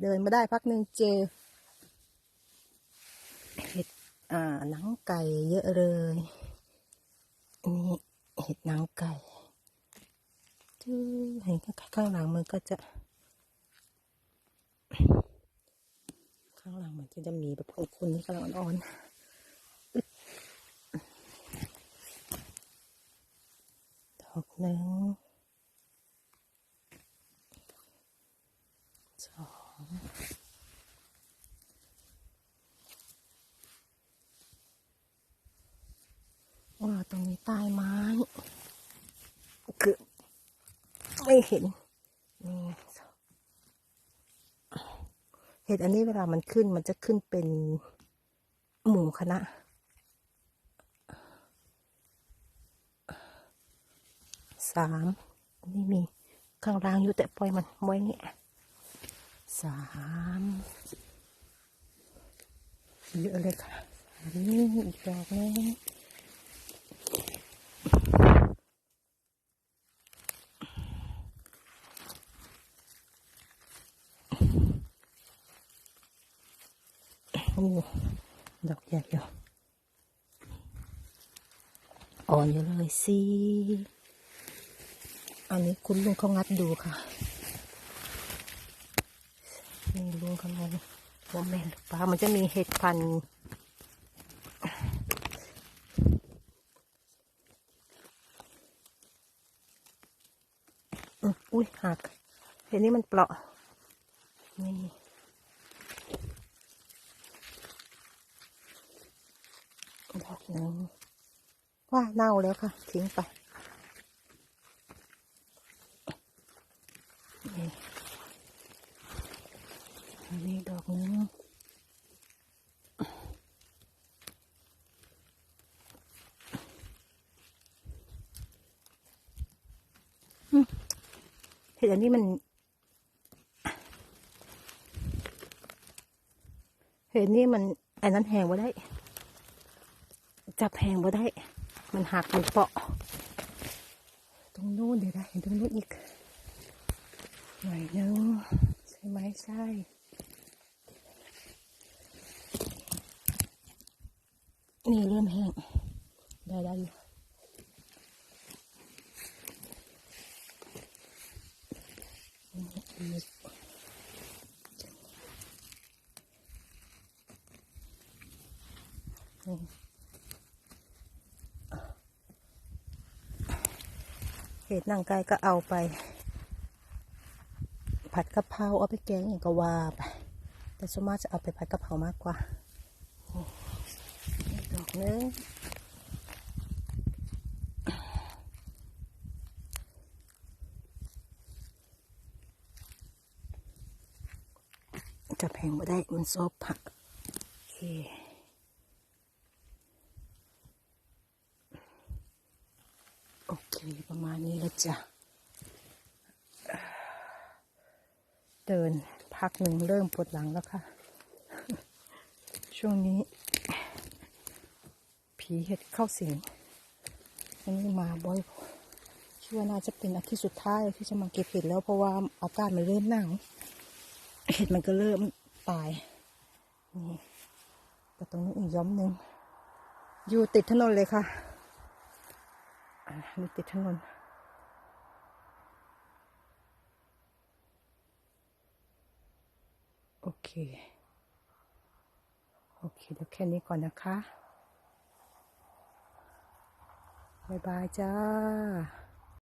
เดินมาได้พักหนึ่งเจอเห็ดอ่าหนังไก่เยอะเลยนี่เห็ดหนังไก่จื้อเห็นข้างหลังมันก็จะ ข้างหลังมันจะมีแบบคนคนที่กำลังอ่อนๆดอกหนึ่งสอง ว้าวตรงนี้ใต้ไม้คือไม่เห็นนี่เห็ดอันนี้เวลามันขึ้นมันจะขึ้นเป็นหมู่คณะสามนี่มีข้างล่างอยู่แต่ปล่อยมันไว้เนี่ย สามเยอะเลยค่ะนนี้อีกดอกนึงโอ้ดอกใหญ่อยู่อ่อนอยู่เลยสิ อันนี้คุณลุงเขางัดดูค่ะ นี่ลุงเขางงว่าแม่นหรือเปล่ามันจะมีเห็ดพันอุ้ยหักเห็ดนี้มันเปราะนี่ดอกหนึ่งว่าเน่าแล้วค่ะ ทิ้งไปนี่ อันนี้ดอกนึงเห็ดอันนี้มัน เห็ดนี่มันไอ้นั้นแหงบ่ได้ จับแหงบ่ได้ มันหักมันเปาะ ตรงนู้นเดี๋ยวได้เห็นตรงนู้นอีกหน่อยนึงใช่ไหมใช่ นี่เริ่มแห้ง ได้ได้อยู่นี่อีกนี่เห็ดนางไก่ก็เอาไป ผัดกะเพราเอาไปแกงอย่างก็ว่าไป แต่ส่วนมากจะเอาไปผัดกะเพรามากกว่า อกนึงจะแพงไม่ได้มันซบผักโอเคโอเคประมาณนี้แล้วจ้ะ เดินพักหนึ่งเริ่มปวดหลังแล้วค่ะ ช่วงนี้ ผีเห็ดเข้าสิงอันนี้มาบ่อยเชื่อว่าน่าจะเป็นอาทิตย์สุดท้ายที่จะมาเก็บเห็ดแล้วเพราะว่าอากาศมันเริ่มหนาวเห็ดมันก็เริ่มตายนี่แต่ตรงนี้อีกย้อมหนึ่งอยู่ติดถนนเลยค่ะอะนี่ติดถนนโอเค โอเค เดี๋ยวแค่นี้ก่อนนะคะ บ๊ายบายจ้า